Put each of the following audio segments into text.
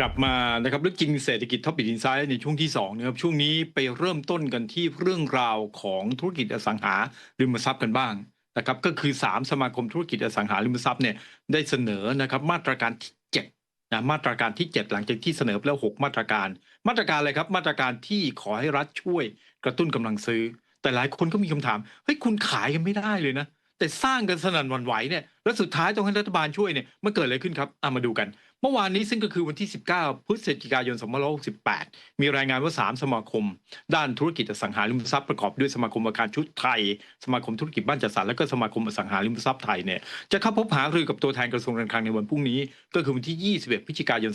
กลับมานะครับเรื่องจริงเศรษฐกิจท็อปปิดอินไซด์ในช่วงที่2นะครับช่วงนี้ไปเริ่มต้นกันที่เรื่องราวของธุรกิจอสังหาริมทรัพย์กันบ้างนะครับก็คือ 3 สมาคมธุรกิจอสังหาริมทรัพย์เนี่ยได้เสนอนะครับมาตรการที่7นะมาตรการที่ 7 หลังจากที่เสนอไปแล้ว 6 มาตรการ มาตรการอะไรครับ มาตรการที่ขอให้รัฐช่วยกระตุ้นกำลังซื้อ แต่หลายคนก็มีคำถามเฮ้ยคุณขายกันไม่ได้เลยนะแต่สร้างกันสนั่นวันไหวเนี่ยแล้วสุดท้ายต้องให้รัฐบาลช่วยเนี่ยมันเกิดอะไรขึ้นครับเอามาดูกัน เมื่อวานนี้ซึ่งก็คือวันที่ 19 พฤศจิกายน 2568 มีรายงานว่า 3 สมาคม ด้านธุรกิจอสังหาริมทรัพย์ประกอบด้วยสมาคมอาคารชุดไทย สมาคมธุรกิจบ้านจัดสรรและก็สมาคมอสังหาริมทรัพย์ไทยเนี่ยจะเข้าพบหารือกับตัวแทนกระทรวงการคลังในวันพรุ่งนี้ ก็คือวันที่ 21 พฤศจิกายน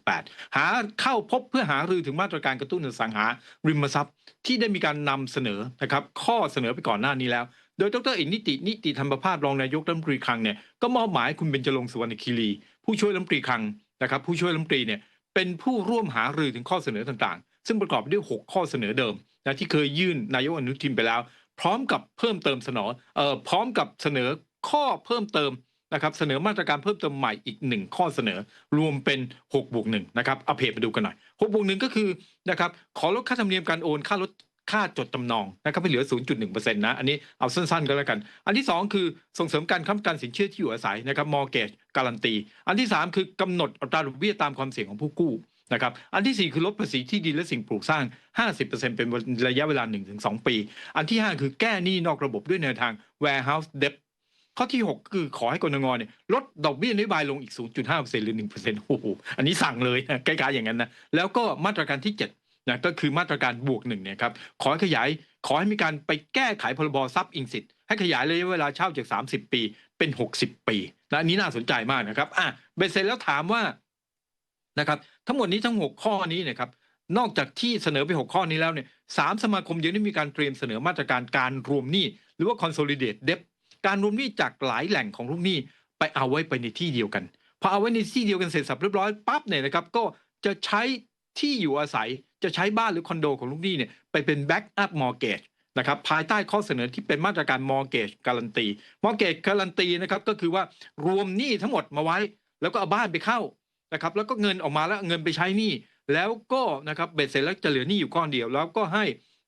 2568 หาเข้าพบเพื่อหารือถึงมาตรการกระตุ้นอสังหาริมทรัพย์ ที่ได้มีการนำเสนอนะครับข้อเสนอไปก่อนหน้านี้แล้วโดยดรเอกนิตินิติธรรมภาพรองนายกรัฐมนตรีคลังเนี่ยก็มอบหมายให้คุณเบญจรงค์สุวรรณคีรี ผู้ช่วยรัฐมนตรีคลังนะครับ ผู้ช่วยรัฐมนตรีเนี่ยเป็นผู้ร่วมหารือถึงข้อเสนอต่างๆ ซึ่งประกอบด้วย 6 ข้อเสนอเดิมนะที่เคยยื่นนายกอนุทินไปแล้ว พร้อมกับเพิ่มเติมเสนอเอ่อพร้อมกับเสนอข้อเพิ่มเติมนะครับเสนอมาตรการเพิ่มเติมใหม่อีกหนึ่งข้อเสนอ รวมเป็น6บวกหนึ่งนะครับเอาเพจมาดูกันหน่อย6บวกหนึ่งก็คือนะครับขอลดค่าธรรมเนียมการโอนค่าลด ค่าจดจำนองนะครับให้เหลือ 0.1%นะอันนี้เอาสั้นๆก็แล้วกัน อันที่ 2 คือส่งเสริมการค้ำประกันสินเชื่อที่อยู่อาศัยนะครับ mortgage การันตี อันที่ 3 คือกำหนดอัตราดอกเบี้ยตามความเสี่ยงของผู้กู้นะครับอันที่ 4 คือลดภาษีที่ดินและสิ่งปลูกสร้าง 50%เป็นระยะเวลา 1-2 ปี อันที่ 5 คือแก้หนี้นอกระบบด้วยแนวทาง warehouse debt ข้อที่ 6 คือขอให้กรงงเนี่ยลดดอกเบี้ยนโยบายลงอีก 0.5%หรือ 1%โอ้โหอันนี้สั่งเลยนะใกล้ๆอย่างนั้นนะแล้วก็มาตรการที่ 7 นะก็คือมาตรการบวกหนึ่งเนี่ยครับขอให้ขยายขอให้มีการไปแก้ไขพรบทรัพย์อิงสิทธิ์ให้ขยายระยะเวลาเช่าจาก 30 ปีเป็น 60 ปีนะอันนี้น่าสนใจมากนะครับอะเบเสร็จแล้วถามว่านะครับทั้งหมดนี้ทั้ง 6 ข้อนี้นะครับนอกจากที่เสนอไป 6 ข้อนี้แล้วเนี่ยสามสมาคมยังได้มีการเตรียมเสนอมาตรการการรวมหนี้หรือว่า consolidate debt การรวมหนี้จากหลายแหล่งของลูกหนี้ไปเอาไว้ไปในที่เดียวกันพอเอาไว้ในที่เดียวกันเสร็จสับเรียบร้อยปั๊บเนี่ยนะครับก็จะใช้ที่อยู่อาศัย จะใช้บ้านหรือคอนโดของลูกหนี้เนี่ยไปเป็น back up mortgage นะครับภายใต้ข้อเสนอที่เป็นมาตรการ mortgage การันตี mortgage การันตีนะครับก็คือว่ารวมหนี้ทั้งหมดมาไว้ แล้วก็เอาบ้านไปเข้านะครับแล้วก็เงินออกมาแล้วเงินไปใช้หนี้แล้วก็นะครับเบ็ดเสร็จแล้วจะเหลือหนี้อยู่ก้อนเดียว แล้วก็ให้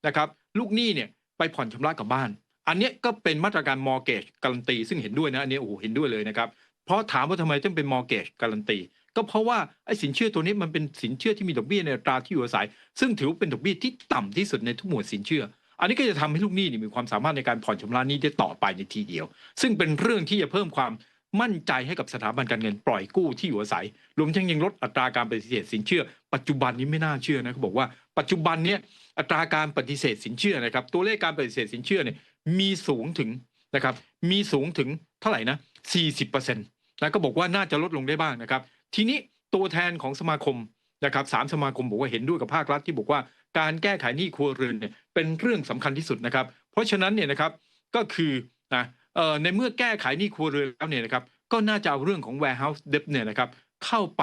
นะครับลูกหนี้เนี่ยไปผ่อนชำระกับบ้าน อันนี้ก็เป็นมาตรการ mortgage การันตีซึ่งเห็นด้วยนะอันนี้โอ้โหเห็นด้วยเลยนะครับเพราะถามว่าทำไมต้องเป็น mortgage การันตี ก็เพราะว่าไอ้สินเชื่อตัวนี้มันเป็นสินเชื่อที่มีดอกเบี้ยในอัตราที่อยู่อาศัย ซึ่งถือว่าเป็นดอกเบี้ยที่ต่ำที่สุดในทุกหมวดสินเชื่อ อันนี้ก็จะทำให้ลูกหนี้มีความสามารถในการผ่อนชำระหนี้ได้ต่อไปในทีเดียว ซึ่งเป็นเรื่องที่จะเพิ่มความมั่นใจให้กับสถาบันการเงินปล่อยกู้ที่อยู่อาศัย รวมทั้งยังลดอัตราการปฏิเสธสินเชื่อ ปัจจุบันนี้ไม่น่าเชื่อนะเขาบอกว่าปัจจุบันเนี้ยอัตราการปฏิเสธสินเชื่อนะครับ ตัวเลขการปฏิเสธสินเชื่อเนี่ยมีสูงถึงนะครับมีสูงถึงเท่าไหร่นะ40%นะก็บอกว่าน่าจะลดลงได้บ้างนะครับ ทีนี้ตัวแทนของสมาคมนะครับสามสมาคมบอกว่าเห็นด้วยกับภาครัฐที่บอกว่าการแก้ไขหนี้ครัวเรือนเนี่ยเป็นเรื่องสำคัญที่สุดนะครับ เพราะฉะนั้นเนี่ยนะครับก็คือนะเอ่อในเมื่อแก้ไขหนี้ครัวเรือนแล้วเนี่ยนะครับก็น่าจะเอาเรื่องของ warehouse debt เนี่ยนะครับเข้าไป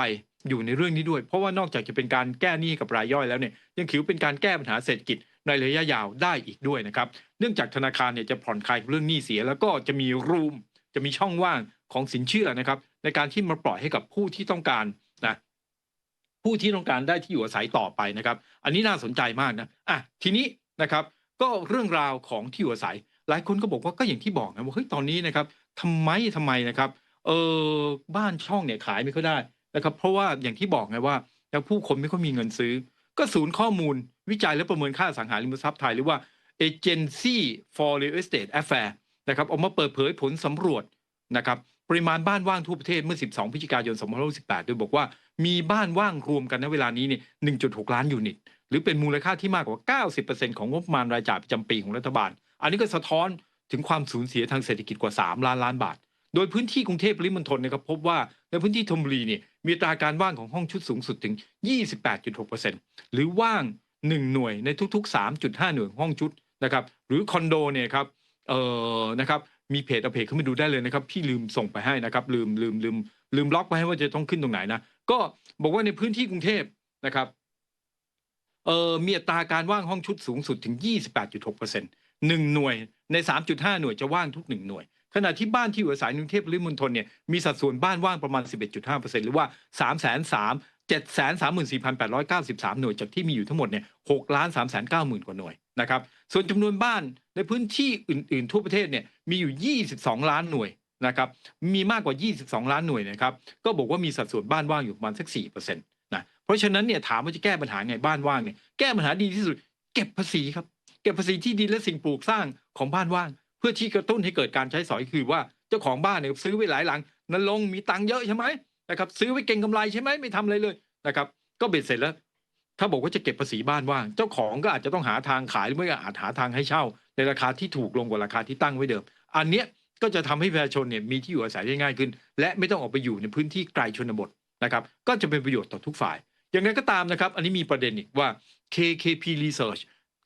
อยู่ในเรื่องนี้ด้วย เพราะว่านอกจากจะเป็นการแก้หนี้กับรายย่อยแล้วเนี่ยยังถือเป็นการแก้ปัญหาเศรษฐกิจในระยะยาวได้อีกด้วยนะครับ เนื่องจากธนาคารเนี่ยจะผ่อนคลายเรื่องหนี้เสีย แล้วก็จะมีรูม จะมีช่องว่างของสินเชื่อนะครับ ในการที่มาปล่อยให้กับผู้ที่ต้องการนะผู้ที่ต้องการได้ที่อยู่อาศัยต่อไปนะครับ อันนี้น่าสนใจมากนะอะทีนี้นะครับ ก็เรื่องราวของที่อยู่อาศัย หลายคนก็บอกว่าก็อย่างที่บอกนะว่าเฮ้ยตอนนี้นะครับทำไมทำไมนะครับเออบ้านช่องเนี่ยขายไม่ค่อยได้นะครับ เพราะว่าอย่างที่บอกไงว่าแล้วผู้คนไม่ค่อยมีเงินซื้อ ก็ศูนย์ข้อมูลวิจัยและประเมินค่าสังหาริมทรัพย์ไทยหรือว่า Agency for Real Estate Affairs นะครับออกมาเปิดเผยผลสำรวจนะครับปริมาณบ้านว่างทั่วประเทศเมื่อ 12 พฤศจิกายน 2568 โดยบอกว่ามีบ้านว่างรวมกันในเวลานี้เนี่ย 1.6 ล้านยูนิต หรือเป็นมูลค่าที่มากกว่า 90%ของงบประมาณรายจ่ายประจำปีของรัฐบาล อันนี้ก็สะท้อนถึงความสูญเสียทางเศรษฐกิจกว่า 3 ล้านล้านบาท โดยพื้นที่กรุงเทพปริมณฑลนะครับพบว่าในพื้นที่ธนบุรีเนี่ยมีตราการว่างของห้องชุดสูงสุดถึง 28.6%หรือว่าง 1 หน่วยในทุก ๆ 3.5 หน่วยห้องชุดนะครับหรือคอนโดเนี่ยครับ เอ่อนะครับมีเพจเอาเพจขึ้นมาดูได้เลยนะครับพี่ลืมส่งไปให้นะครับ ลืมลืมลืมลืมล็อกไปให้ว่าจะต้องขึ้นตรงไหนนะก็บอกว่าในพื้นที่กรุงเทพนะครับเอ่อมีอัตราการว่างห้องชุดสูงสุดถึง 28.6%หนึ่งหน่วยใน 3.5 หน่วยจะว่างทุกหนึ่งหน่วย ขณะที่บ้านที่อยู่อาศัยในกรุงเทพปริมณฑลเนี่ยมีสัดส่วนบ้านว่างประมาณ 11.5%หรือว่า 3 3 734,893 หน่วยจากที่มีอยู่ทั้งหมดเนี่ย6ล้าน3 9 0 0 0 0 กว่าหน่วย นะครับส่วนจำนวนบ้านในพื้นที่อื่น ๆ ทั่วประเทศเนี่ยมีอยู่ 22 ล้านหน่วยนะครับมีมากกว่า 22 ล้านหน่วยนะครับก็บอกว่ามีสัดส่วนบ้านว่างอยู่ประมาณสัก4%นะเพราะฉะนั้นเนี่ยถามว่าจะแก้ปัญหาไงบ้านว่างเนี่ยแก้ปัญหาดีที่สุด เก็บภาษีครับเก็บภาษีที่ดินและสิ่งปลูกสร้างของบ้านว่าง เพื่อที่กระตุ้นให้เกิดการใช้สอยคือว่าเจ้าของบ้านเนี่ยซื้อไว้หลายหลังนันลงมีตังค์เยอะใช่ไหมนะครับซื้อไว้เก่งกำไรใช่ไหมไม่ทำอะไรเลยนะครับก็เบ็ดเสร็จแล้ว ถ้าบอกว่าจะเก็บภาษีบ้านว่าง เจ้าของก็อาจจะต้องหาทางขายหรือไม่ก็อาจหาทางให้เช่า ในราคาที่ถูกลงกว่าราคาที่ตั้งไว้เดิม อันเนี้ยก็จะทำให้ประชาชนเนี่ยมีที่อยู่อาศัยได้ง่ายขึ้น และไม่ต้องออกไปอยู่ในพื้นที่ไกลชนบทนะครับก็จะเป็นประโยชน์ต่อทุกฝ่าย อย่างไรก็ตามนะครับ อันนี้มีประเด็นอีกว่า KKP Research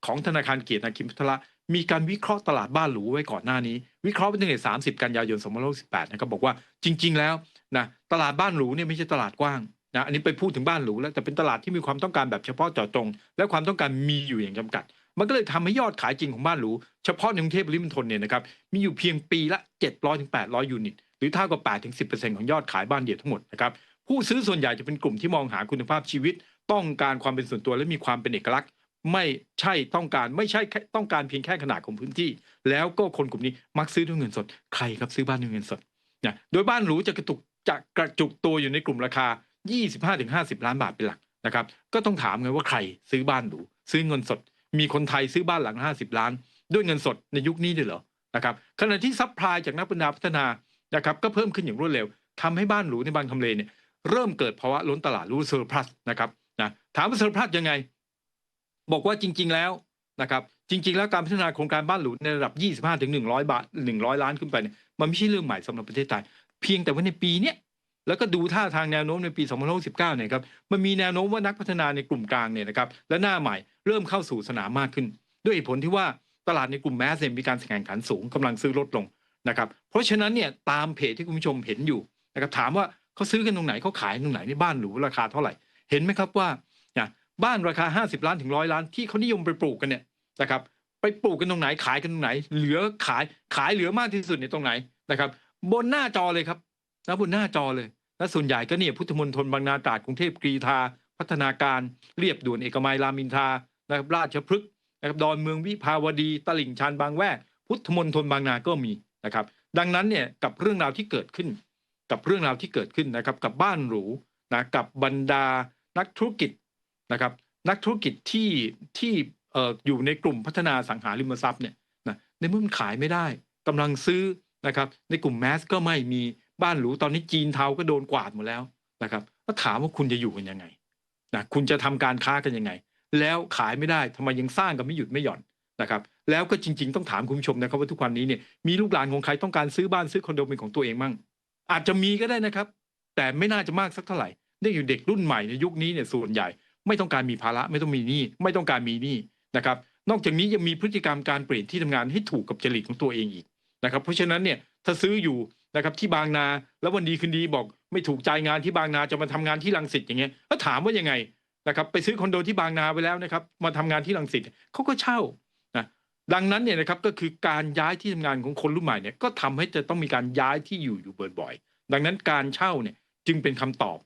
ของธนาคารเกียรตินาคิมพัทระมีการวิเคราะห์ตลาดบ้านหรูไว้ก่อนหน้านี้ วิเคราะห์ไปตั้งแต่30 กันยายน 2568 นะครับบอกว่าจริง ๆ แล้วนะตลาดบ้านหรูเนี่ยไม่ใช่ตลาดกว้าง นะอันนี้ไปพูดถึงบ้านหรูแล้วแต่เป็นตลาดที่มีความต้องการแบบเฉพาะเจาะจง และความต้องการมีอยู่อย่างจำกัด มันก็เลยทำให้ยอดขายจริงของบ้านหรูเฉพาะในกรุงเทพปริมณฑลเนี่ยนะครับมีอยู่เพียงปีละ700ถึงยูนิตหรือเท่ากับ8ถึง10%ของยอดขายบ้านเดี่ยวทั้งหมดนะครับผู้ซื้อส่วนใหญ่จะเป็นกลุ่มที่มองหาคุณภาพชีวิต ต้องการความเป็นส่วนตัวและมีความเป็นเอกลักษณ์ ไม่ใช่ต้องการไม่ใช่ต้องการเพียงแค่ขนาดของพื้นที่ แล้วก็คนกลุ่มนี้มักซื้อด้วยเงินสด ใครครับซื้อบ้านด้วยเงินสดนะโดยบ้านหรูจะกระตุกจะกระจุกตัวอยู่ในกลุ่มราคา 25-50 ล้านบาทเป็นหลักนะครับก็ต้องถามไงว่าใครซื้อบ้านหรูซื้อเงินสด มีคนไทยซื้อบ้านหลัง 50 ล้าน ด้วยเงินสดในยุคนี้ด้วยเหรอนะครับขณะที่ซัพพลายจากนักปัญญาพัฒนานะครับก็เพิ่มขึ้นอย่างรวดเร็วทำให้บ้านหรูในบางทำเลเนี่ยเริ่มเกิดภาวะล้นตลาดรู้เซอร์พลัสนะครับนะถามว่าเซอร์พลัสยังไง บอกว่าจริง ๆแล้วนะครับจริง ๆ แล้วการพัฒนาโครงการบ้านหรูในระดับ 25ถึง100 บาท 100 ล้านขึ้นไปเนี่ยมันไม่ใช่เรื่องใหม่สำหรับประเทศไทย เพียงแต่ว่าในปีเนี้ย แล้วก็ดูท่าทางแนวโน้มในปี 2019เนี่ยครับมันมีแนวโน้มว่านักพัฒนาในกลุ่มกลางเนี่ยนะครับและหน้าใหม่เริ่มเข้าสู่สนามมากขึ้น ด้วยเหตุผลที่ว่าตลาดในกลุ่มแมสเนี่ยมีการแข่งขันสูงกำลังซื้อลดลงนะครับเพราะฉะนั้นเนี่ยตามเพจที่คุณผู้ชมเห็นอยู่นะครับถามว่าเขาซื้อกันตรงไหนเขาขายตรงไหนในบ้านหรูราคาเท่าไหร่เห็นไหมครับว่านะบ้านราคา 50 ล้านถึงร้อยล้านที่เขานิยมไปปลูกกันเนี่ยนะครับไปปลูกกันตรงไหนขายกันตรงไหน เหลือขายขายเหลือมากที่สุดในตรงไหนนะครับบนหน้าจอเลยครับ นะบนหน้าจอเลย และส่วนใหญ่ก็เนี่ยพุทธมณฑลบางนาตราดกรุงเทพกรีฑาพัฒนาการเรียบด่วนเอกมัยรามินทานะครับราชพฤกษ์นะครับดอนเมืองวิภาวดี ตลิ่งชันบางแวกพุทธมณฑลบางนาก็มีนะครับ ดังนั้นเนี่ยกับเรื่องราวที่เกิดขึ้น กับเรื่องราวที่เกิดขึ้นนะครับ กับบ้านหรูนะกับบรรดานักธุรกิจนะครับ นักธุรกิจที่ที่เอ่ออยู่ในกลุ่มพัฒนาสังหาริมทรัพย์เนี่ยนะในเมื่อมันขายไม่ได้กำลังซื้อนะครับ ในกลุ่มแมสก็ไม่มี บ้านหรูตอนนี้จีนเทาก็โดนกวาดหมดแล้วนะครับแล้วถามว่าคุณจะอยู่กันยังไงนะคุณจะทำการค้ากันยังไง แล้วขายไม่ได้ทำไมยังสร้างกันไม่หยุดไม่หย่อนนะครับ แล้วก็จริง ๆ ต้องถามคุณผู้ชมนะครับว่าทุกวันนี้เนี่ยมีลูกหลานของใครต้องการซื้อบ้านซื้อคอนโดเป็นของตัวเองมั่ง อาจจะมีก็ได้นะครับ แต่ไม่น่าจะมากสักเท่าไหร่เนื่องอยู่เด็กรุ่นใหม่ในยุคนี้เนี่ยส่วนใหญ่ ไม่ต้องการมีภาระไม่ต้องมีหนี้ไม่ต้องการมีหนี้นะครับนอกจากนี้ยังมีพฤติกรรมการเปลี่ยนที่ทำงานให้ถูกกับจริตของตัวเองอีกนะครับ เพราะฉะนั้นเนี่ยถ้าซื้ออยู่ นะครับที่บางนา แล้ววันดีคืนดีบอก ไม่ถูกใจงานที่บางนาจะมาทำงานที่ลังสิตอย่างเงี้ยแล้วถามว่ายังไงนะครับไปซื้อคอนโดที่บางนาไปแล้วนะครับมาทำงานที่ลังสิตเขาก็เช่านะดังนั้นเนี่ยนะครับก็คือการย้ายที่ทำงานของคนรุ่นใหม่เนี่ยก็ทำให้จะต้องมีการย้ายที่อยู่อยู่บ่อยๆดังนั้นการเช่าเนี่ยจึงเป็นคำตอบ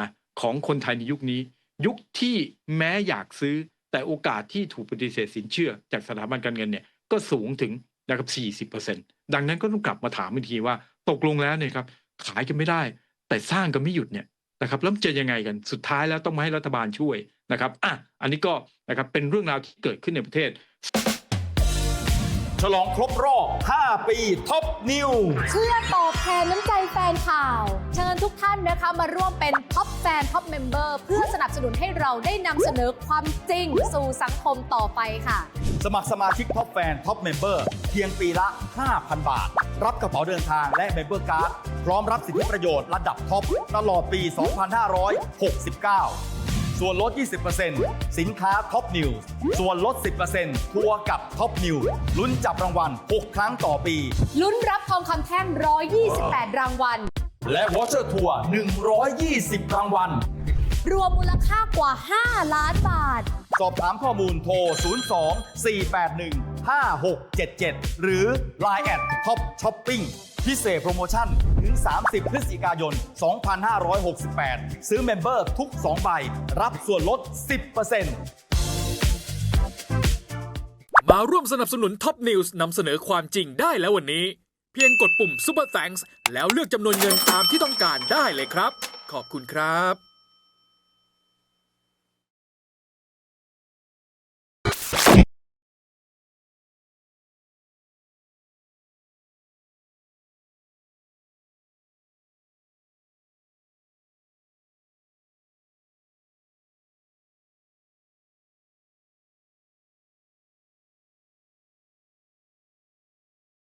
นะของคนไทยในยุคนี้ ยุคที่แม้อยากซื้อแต่โอกาสที่ถูกปฏิเสธสินเชื่อ จากสถาบันการเงินเนี่ยก็สูงถึงนะครับ40% ดังนั้นก็ต้องกลับมาถามอีกทีว่า ตกลงแล้วเนี่ยครับ ขายกันไม่ได้ แต่สร้างกันไม่หยุดเนี่ยนะครับแล้วมันจะยังไงกันสุดท้ายแล้วต้องมาให้รัฐบาลช่วยนะครับอะอันนี้ก็นะครับเป็นเรื่องราวที่เกิดขึ้นในประเทศ ฉลองครบรอบ 5 ปีท็อปนิวเพื่อตอบแทนน้ำใจแฟนข่าว เชิญทุกท่านนะคะมาร่วมเป็นท็อปแฟนท็อปเมมเบอร์เพื่อสนับสนุนให้เราได้นำเสนอความจริงสู่สังคมต่อไปค่ะ สมัครสมาชิกท็อปแฟนท็อปเมมเบอร์เพียงปีละ 5,000 บาท รับกระเป๋าเดินทางและเมมเบอร์การ์ดพร้อมรับสิทธิประโยชน์ระดับท็อปตลอดปี 2569 ส่วนลด 20%สินค้าท็อปนิวส่วนลด 10%ทัวร์กับท็อปนิวลุ้นจับรางวัล 6 ครั้งต่อปี ลุ้นรับทองคำแท่ง 128 รางวัล และวอเชอร์ทัวร์ 120 รางวัล รวมมูลค่ากว่า 5 ล้านบาท สอบถามข้อมูลโทร 02 481 5677 หรือ Line แอดท็อปช้อปปิ้งพิเศษโปรโมชั่น ถึง 30 พฤศจิกายน 2568 ซื้อเมมเบอร์ทุก 2 ใบ รับส่วนลด 10%มาร่วมสนับสนุนท็อปนิวส์นำเสนอความจริงได้แล้ววันนี้ เพียงกดปุ่ม Super Thanks แล้วเลือกจำนวนเงินตามที่ต้องการได้เลยครับ ขอบคุณครับ